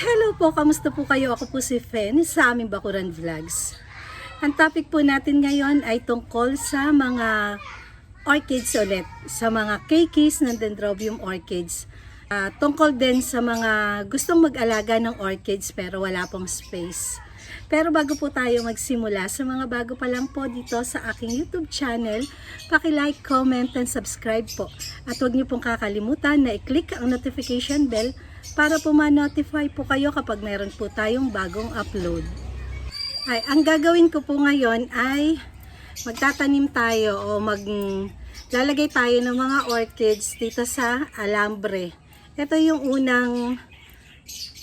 Hello po, kamusta po kayo? Ako po si Fen sa aming Bakuran Vlogs. Ang topic po natin ngayon ay tungkol sa mga orchids ulit, sa mga keikis ng Dendrobium orchids. Ah, tungkol din sa mga gustong mag-alaga ng orchids pero wala pong space. Pero bago po tayo magsimula, sa mga bago pa lang po dito sa aking YouTube channel, paki-like, comment, and subscribe po. At huwag niyo pong kakalimutan na i-click ang notification bell para po ma-notify po kayo kapag meron po tayong bagong upload. Ay, ang gagawin ko po ngayon ay magtatanim tayo o mag lalagay tayo ng mga orchids dito sa alambre. Ito yung unang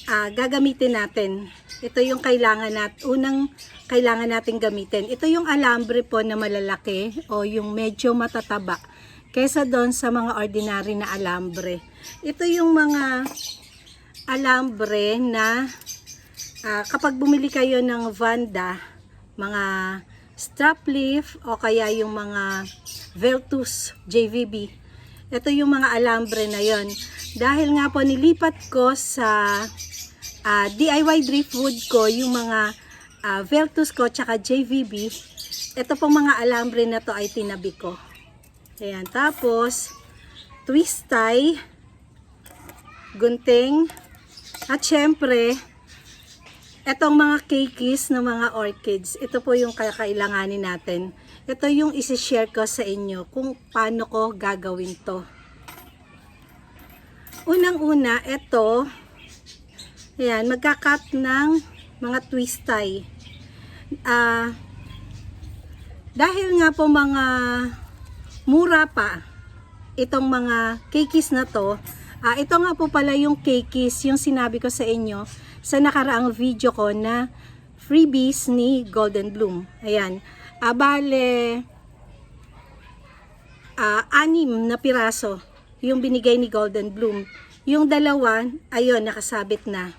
ah, gagamitin natin. Ito yung kailangan nat unang kailangan nating gamitin. Ito yung alambre po na malalaki o yung medyo matataba kaysa doon sa mga ordinary na alambre. Ito yung mga alambre na ah, kapag bumili kayo ng Vanda, mga strap leaf o kaya yung mga Veltus JVB. Ito yung mga alambre na yon. Dahil nga po nilipat ko sa ah, DIY driftwood ko yung mga ah, Veltus ko tsaka JVB. Ito pong mga alambre na to ay tinabi ko. Ayan. Tapos, twist tie, gunting, at syempre, etong mga keikis ng mga orchids, ito po yung kakailanganin natin. Ito yung isi-share ko sa inyo kung paano ko gagawin to. Unang-una, ito, ayan, magka-cut ng mga twist tie. Ah, dahil nga po mga mura pa itong mga keikis na to, ah, ito nga po pala yung keikis, yung sinabi ko sa inyo sa nakaraang video ko na freebies ni Golden Bloom. Ayan. Ah, bale, ah, anim na piraso yung binigay ni Golden Bloom. Yung dalawa, ayun, nakasabit na.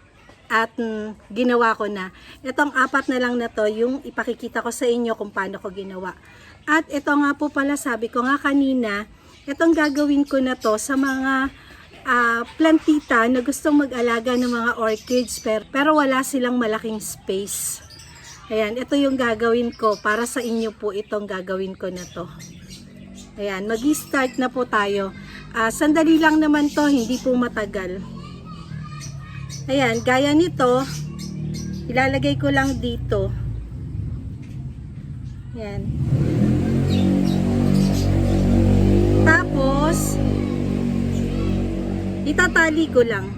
At mm, ginawa ko na. Itong apat na lang na to, yung ipakikita ko sa inyo kung paano ko ginawa. At ito nga po pala, sabi ko nga kanina, itong gagawin ko na to sa mga ah, plantita na gustong mag-alaga ng mga orchids pero, pero wala silang malaking space. Ayan, ito yung gagawin ko para sa inyo po itong gagawin ko na to. Ayan, mag-start na po tayo. Ah, sandali lang naman to, hindi po matagal. Ayan, gaya nito, ilalagay ko lang dito. Ayan. Tapos, itatali ko lang.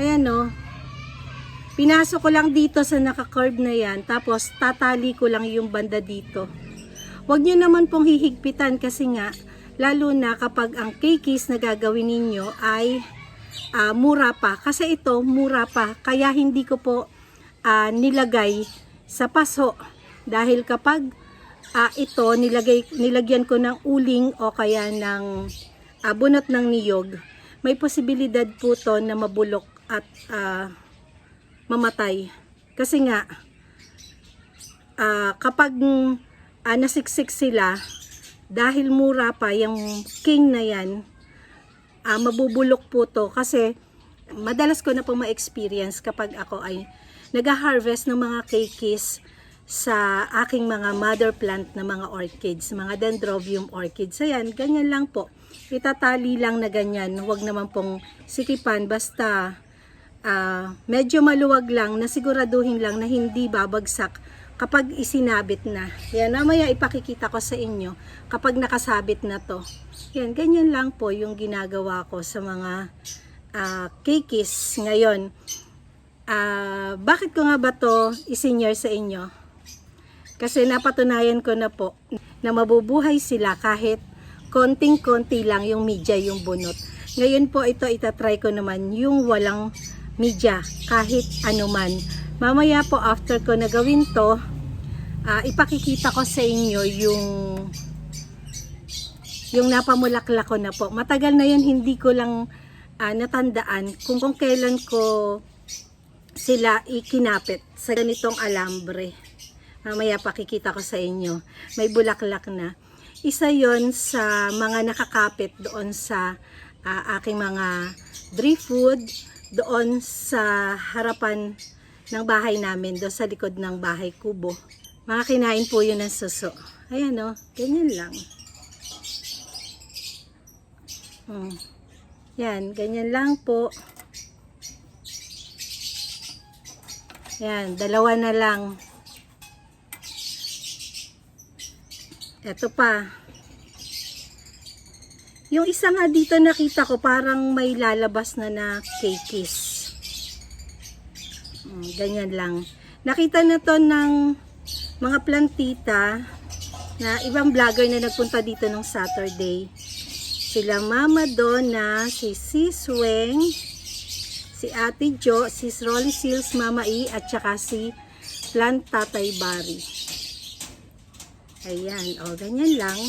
Ayan o. Pinasok ko lang dito sa naka-curve na yan. Tapos, tatali ko lang yung banda dito. Huwag nyo naman pong hihigpitan kasi nga, lalo na kapag ang keikis na gagawin ninyo ay ah, mura pa. Kasi ito, mura pa. Kaya hindi ko po ah, nilagay sa paso. Dahil kapag ah, ito, nilagay, nilagyan ko ng uling o kaya ng ah, bunot ng niyog, may posibilidad po to na mabulok at ah, mamatay. Kasi nga, ah, kapag ah, nasiksik sila, dahil mura pa yung king na yan, ah, mabubulok po to kasi madalas ko na po ma-experience kapag ako ay nag-harvest ng mga keikis sa aking mga mother plant na mga orchids, mga dendrobium orchids. Ayan, ganyan lang po. Itatali lang na ganyan. Huwag naman pong sikipan. Basta ah, medyo maluwag lang na siguraduhin lang na hindi babagsak kapag isinabit na. Yan, mamaya ipakikita ko sa inyo kapag nakasabit na to. Yan, ganyan lang po yung ginagawa ko sa mga ah, keikis ngayon. Ah, bakit ko nga ba to isinyer sa inyo? Kasi napatunayan ko na po na mabubuhay sila kahit konting-konti lang yung media yung bunot. Ngayon po ito itatry ko naman yung walang media kahit anuman. Mamaya po after ko na gawin to, ah, ipakikita ko sa inyo yung yung napamulaklak ko na po. Matagal na yun hindi ko lang ah, natandaan kung kung kailan ko sila ikinapit sa ganitong alambre. Mamaya pakikita ko sa inyo. May bulaklak na. Isa yon sa mga nakakapit doon sa ah, aking mga driftwood doon sa harapan ng bahay namin, doon sa likod ng bahay kubo. Mga kinain po yun ng suso. Ayan o, ganyan lang. Hmm. Yan, ganyan lang po. Yan, dalawa na lang. Ito pa. Yung isa nga dito nakita ko parang may lalabas na na cakeis. Mm, ganyan lang. Nakita na to ng mga plantita na ibang vlogger na nagpunta dito nung Saturday. Sila Mama Donna, si Sis Weng, si Ate Jo, si Rolly Seals Mama E, at saka si Plant Tatay Bari. Ayan, o, ganyan lang.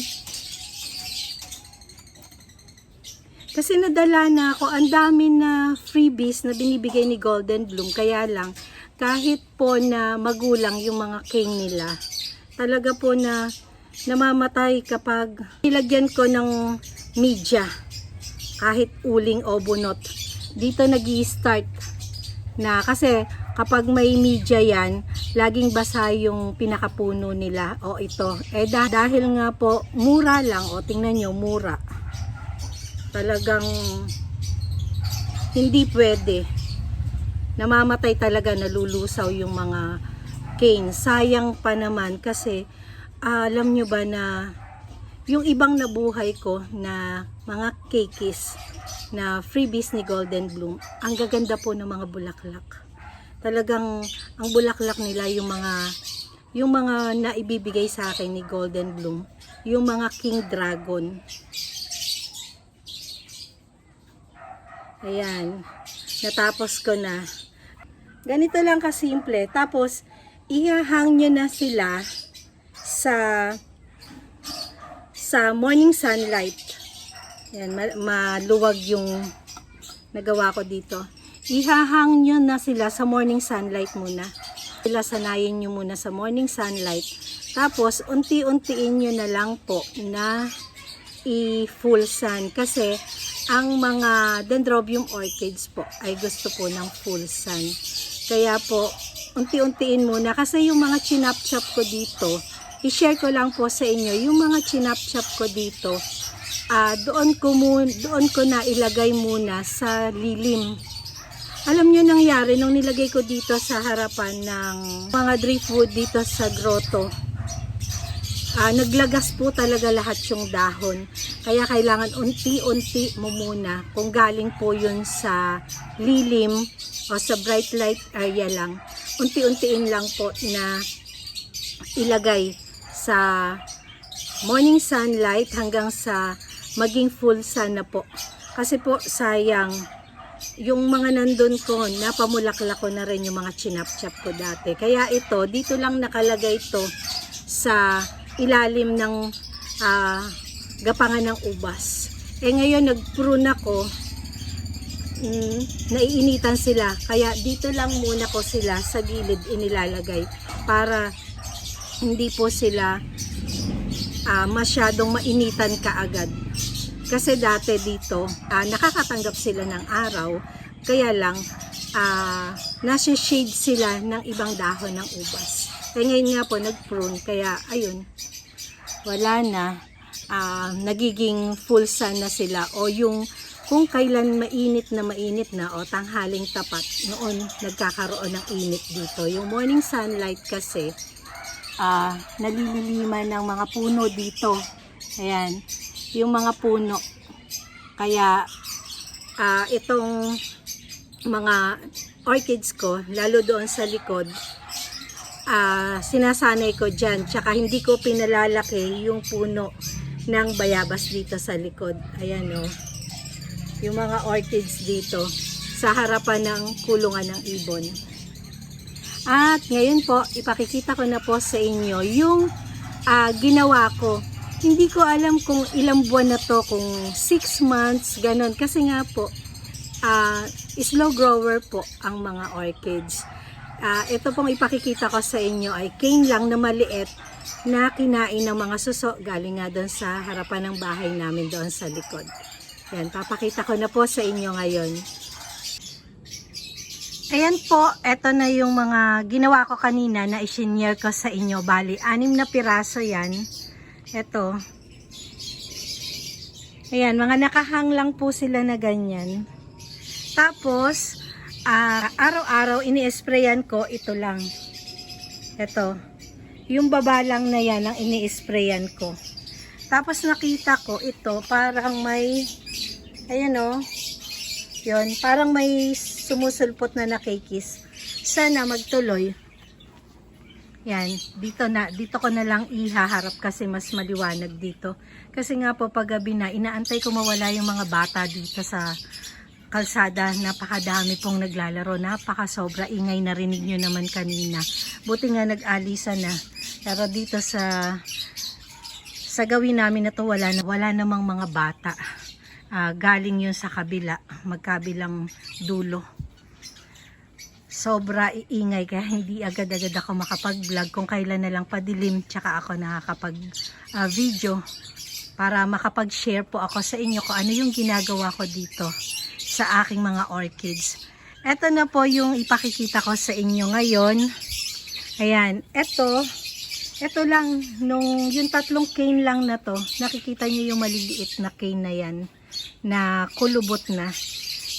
Kasi nadala na ako, ang dami na freebies na binibigay ni Golden Bloom. Kaya lang, kahit po na magulang yung mga king nila, talaga po na namamatay kapag nilagyan ko ng media. Kahit uling o bunot. Dito nag start na kasi kapag may media yan, laging basa yung pinakapuno nila o ito. Eh dah- dahil nga po mura lang o tingnan nyo mura. Talagang hindi pwede. Namamatay talaga, nalulusaw yung mga cane. Sayang pa naman kasi ah, alam nyo ba na yung ibang nabuhay ko na mga cakes na freebies ni Golden Bloom, ang gaganda po ng mga bulaklak. Talagang ang bulaklak nila yung mga yung mga naibibigay sa akin ni Golden Bloom, yung mga King Dragon. Ayan, natapos ko na. Ganito lang kasimple. Tapos, ihahang nyo na sila sa sa morning sunlight. Yan, ma- maluwag yung nagawa ko dito. Ihahang nyo na sila sa morning sunlight muna. Sila sanayin nyo muna sa morning sunlight. Tapos, unti-untiin nyo na lang po na i-full sun. Kasi, ang mga dendrobium orchids po ay gusto po ng full sun. Kaya po, unti-untiin muna. Kasi yung mga chinap-chop ko dito, i-share ko lang po sa inyo, yung mga chinap-chop ko dito, ah doon ko mun, doon ko na ilagay muna sa lilim. Alam niyo nangyari nung nilagay ko dito sa harapan ng mga driftwood dito sa grotto. Ah, naglagas po talaga lahat yung dahon. Kaya kailangan unti-unti mo muna kung galing po yun sa lilim o sa bright light area lang. Unti-untiin lang po na ilagay sa morning sunlight hanggang sa maging full sun na po. Kasi po sayang yung mga nandun ko, napamulaklak ko na rin yung mga chinap-chap ko dati. Kaya ito, dito lang nakalagay ito sa ilalim ng ah, gapangan ng ubas. Eh ngayon nag-prune ako, mm, naiinitan sila. Kaya dito lang muna ko sila sa gilid inilalagay para hindi po sila ah, masyadong mainitan kaagad. Kasi dati dito, ah, nakakatanggap sila ng araw, kaya lang ah, nasa shade sila ng ibang dahon ng ubas. Kaya ngayon nga po nag-prune, kaya ayun, wala na, ah, nagiging full sun na sila o yung kung kailan mainit na mainit na o tanghaling tapat, noon nagkakaroon ng init dito. Yung morning sunlight kasi, ah nalililiman ng mga puno dito. Ayan, yung mga puno. Kaya ah itong mga orchids ko, lalo doon sa likod, ah sinasanay ko dyan. Tsaka hindi ko pinalalaki yung puno ng bayabas dito sa likod. Ayan o. Yung mga orchids dito sa harapan ng kulungan ng ibon. At ngayon po, ipakikita ko na po sa inyo yung ah, ginawa ko. Hindi ko alam kung ilang buwan na to, kung 6 months, ganon. Kasi nga po, ah, slow grower po ang mga orchids. Ah, ito pong ipakikita ko sa inyo ay cane lang na maliit na kinain ng mga suso galing nga doon sa harapan ng bahay namin doon sa likod. Yan, papakita ko na po sa inyo ngayon. Ayan po, eto na yung mga ginawa ko kanina na isinyer ko sa inyo. Bali, anim na piraso yan. Eto. Ayan, mga nakahang lang po sila na ganyan. Tapos, ah, araw-araw ini-sprayan ko ito lang. Ito. Yung baba lang na yan ang ini-sprayan ko. Tapos nakita ko ito, parang may, ayan o, yun, parang may sumusulpot na nakikis. Sana magtuloy. Yan, dito na, dito ko na lang ihaharap kasi mas maliwanag dito. Kasi nga po pag gabi na, inaantay ko mawala yung mga bata dito sa kalsada. Napakadami pong naglalaro. Napaka sobra ingay narinig nyo naman kanina. Buti nga nag-alisa na. Pero dito sa sa gawin namin na to wala na wala namang mga bata. Ah, galing yun sa kabila, magkabilang dulo. Sobra iingay kaya hindi agad-agad ako makapag-vlog kung kailan na lang padilim tsaka ako nakakapag-video para makapag-share po ako sa inyo kung ano yung ginagawa ko dito sa aking mga orchids. Ito na po yung ipakikita ko sa inyo ngayon. Ayan, ito, ito lang, nung yung tatlong cane lang na to, nakikita nyo yung maliliit na cane na yan, na kulubot na.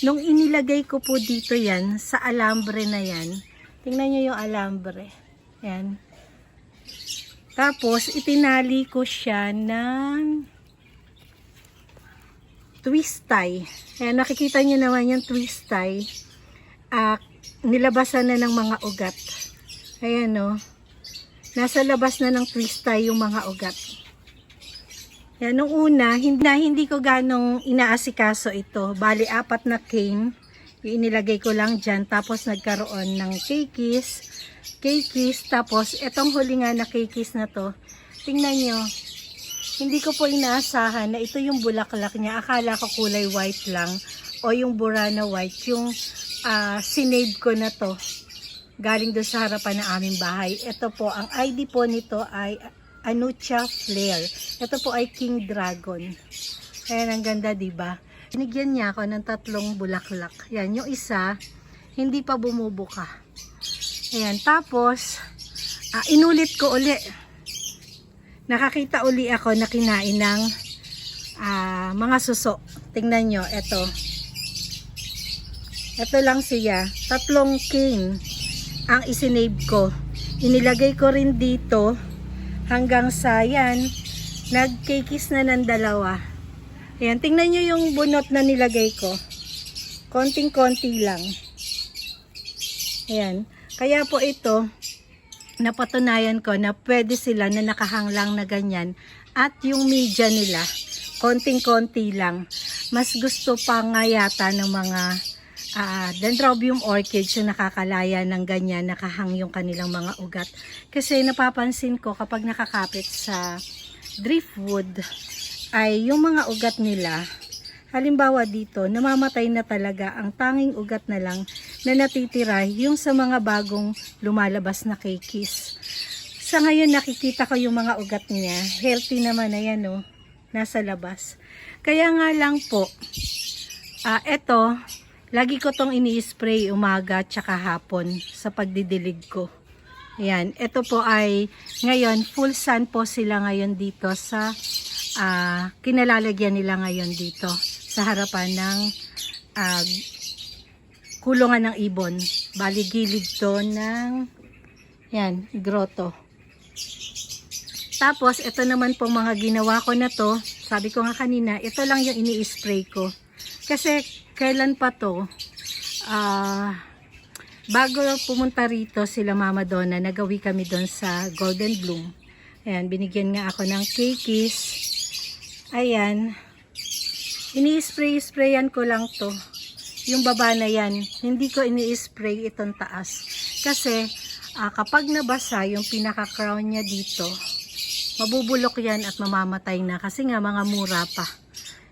Nung inilagay ko po dito yan, sa alambre na yan, tingnan nyo yung alambre. Yan. Tapos, itinali ko siya ng twist tie. Ayan, nakikita nyo naman yung twist tie. Ah, nilabasan na ng mga ugat. Ayan, no. Nasa labas na ng twist tie yung mga ugat. Yan, nung una, hindi, na, hindi ko ganong inaasikaso ito. Bali, apat na cane. Yung inilagay ko lang dyan. Tapos, nagkaroon ng kikis. Kikis. Tapos, etong huli nga na kikis na to. Tingnan nyo. Hindi ko po inaasahan na ito yung bulaklak niya. Akala ko kulay white lang. O yung burana white. Yung ah, sinave ko na to. Galing doon sa harapan ng aming bahay. Ito po, ang ID po nito ay Anucha Flare. Ito po ay King Dragon. Ayan, ang ganda, ba? Binigyan niya ako ng tatlong bulaklak. Yan, yung isa, hindi pa bumubuka. Ayan, tapos, ah, inulit ko uli. Nakakita uli ako na kinain ng ah, mga suso. Tingnan nyo, ito. Ito lang siya. Tatlong king ang isinave ko. Inilagay ko rin dito hanggang sa yan, nagkikis na ng dalawa. Ayan, tingnan nyo yung bunot na nilagay ko. Konting-konti lang. Ayan. Kaya po ito, napatunayan ko na pwede sila na nakahanglang na ganyan. At yung media nila, konting-konti lang. Mas gusto pa nga yata ng mga ah dendrobium orchids yung nakakalaya ng ganyan, nakahang yung kanilang mga ugat. Kasi napapansin ko kapag nakakapit sa driftwood, ay yung mga ugat nila, halimbawa dito, namamatay na talaga ang tanging ugat na lang na natitira yung sa mga bagong lumalabas na kikis. Sa ngayon nakikita ko yung mga ugat niya, healthy naman na yan oh, nasa labas. Kaya nga lang po, ah eto, Lagi ko tong ini-spray umaga tsaka hapon sa pagdidilig ko. Ayan, ito po ay ngayon full sun po sila ngayon dito sa ah, kinalalagyan nila ngayon dito sa harapan ng ah, kulungan ng ibon. Bali gilid to ng yan, grotto. Tapos, ito naman po mga ginawa ko na to. Sabi ko nga kanina, ito lang yung ini-spray ko. Kasi, kailan pa to, ah, bago pumunta rito sila Mama Donna, nagawi kami doon sa Golden Bloom. Ayan, binigyan nga ako ng kikis. Ayan. Ini-spray-sprayan ko lang to. Yung baba na yan, hindi ko ini-spray itong taas. Kasi, ah, kapag nabasa yung pinaka-crown niya dito, mabubulok yan at mamamatay na kasi nga mga mura pa.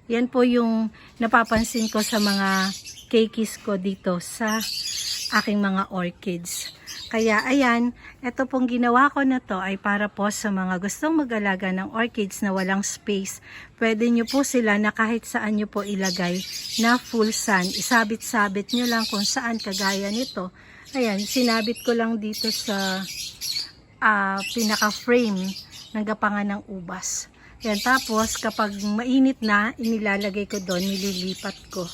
Yan po yung napapansin ko sa mga cakeys ko dito sa aking mga orchids. Kaya ayan, ito pong ginawa ko na to ay para po sa mga gustong mag-alaga ng orchids na walang space. Pwede nyo po sila na kahit saan nyo po ilagay na full sun. Isabit-sabit nyo lang kung saan kagaya nito. Ayan, sinabit ko lang dito sa ah, pinaka-frame ng gapangan ng ubas. Yan, tapos kapag mainit na, inilalagay ko doon, nililipat ko.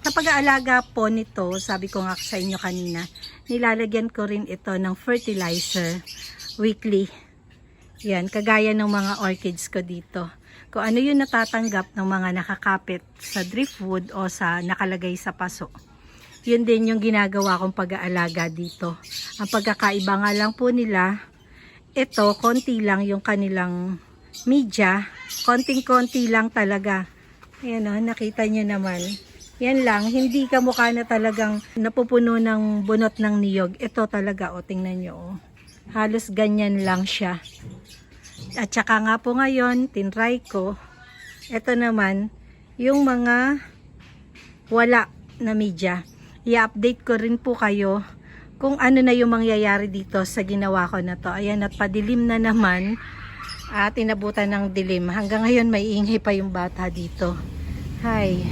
Sa pag-aalaga po nito, sabi ko nga sa inyo kanina, nilalagyan ko rin ito ng fertilizer weekly. Yan, kagaya ng mga orchids ko dito. Kung ano yung natatanggap ng mga nakakapit sa driftwood o sa nakalagay sa paso. Yun din yung ginagawa kong pag-aalaga dito. Ang pagkakaiba nga lang po nila, ito, konti lang yung kanilang media. Konting-konti lang talaga. Ayan o, nakita nyo naman. Yan lang, hindi ka mukha na talagang napupuno ng bunot ng niyog. Ito talaga, o, tingnan nyo. O. Halos ganyan lang siya. At saka nga po ngayon, tinry ko. Ito naman, yung mga wala na media. I-update ko rin po kayo kung ano na yung mangyayari dito sa ginawa ko na to. Ayan, at padilim na naman. At inabutan ng dilim. Hanggang ngayon, may ingay pa yung bata dito. Hi.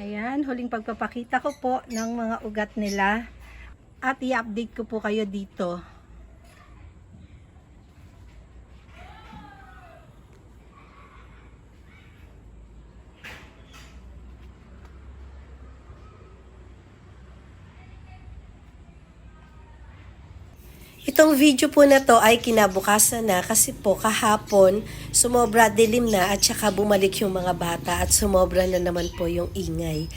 Ayan, huling pagpapakita ko po ng mga ugat nila. At i-update ko po kayo dito. Itong video po na to ay kinabukasan na kasi po kahapon sumobra dilim na at saka bumalik yung mga bata at sumobra na naman po yung ingay.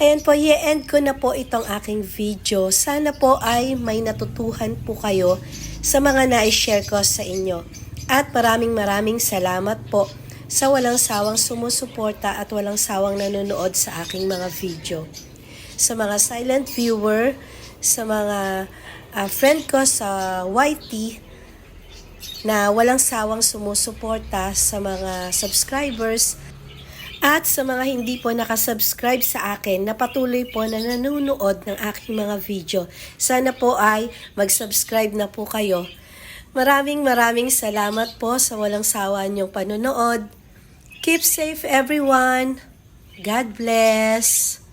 Ayan po, i-end ko na po itong aking video. Sana po ay may natutuhan po kayo sa mga na-share ko sa inyo. At maraming maraming salamat po sa walang sawang sumusuporta at walang sawang nanonood sa aking mga video sa mga silent viewer, sa mga ah, friend ko sa YT na walang sawang sumusuporta sa mga subscribers at sa mga hindi po nakasubscribe sa akin na patuloy po na nanonood ng aking mga video. Sana po ay mag-subscribe na po kayo. Maraming maraming salamat po sa walang sawa niyong panonood. Keep safe everyone. God bless.